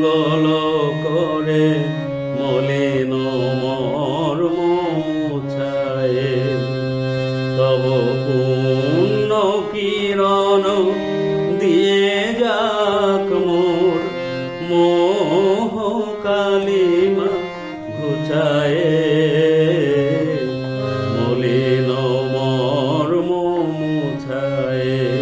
মঙ্গল করে, মলিন মর্ম মুছায়। তব পুণ্য কিরণ দিয়ে যাক মোর মোহ কালিমা ঘুচায়। মলিন মর্ম মুছায়।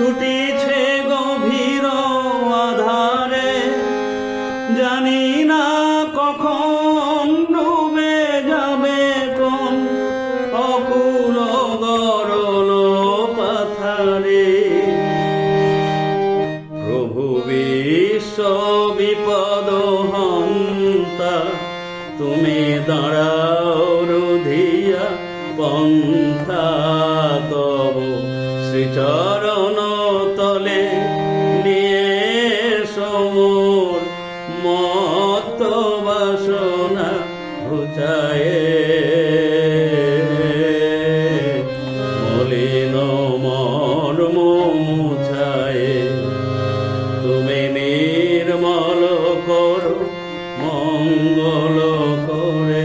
ছুটিছে গভীর আধারে। জানি না কখন ডুবে যাবে কোন অকুল গরল পাথারে। প্রভু বিশ্ব বিপদ হন্তা, তুমি দাঁড়াও রুধিয়া পন্থা তব। শ্রীচরণ মত বাসনা ঘুচায় মলিন মর্ম মুছায়। তুমি নির্মল করো মঙ্গল করে।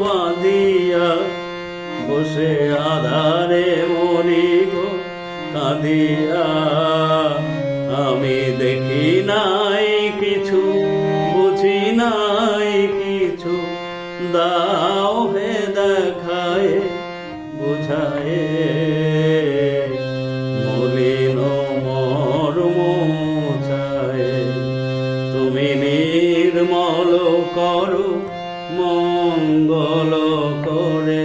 বাঁধিয়া বসে আধারে মরি গো কাঁদিয়া। আমি দেখি নাই কিছু, বুঝি নাই কিছু। দাও হে দেখায়, বুঝায়। মলিন মর্ম মুছায়। তুমি নির্মল করো মঙ্গল করে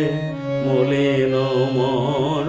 মলিন মর্ম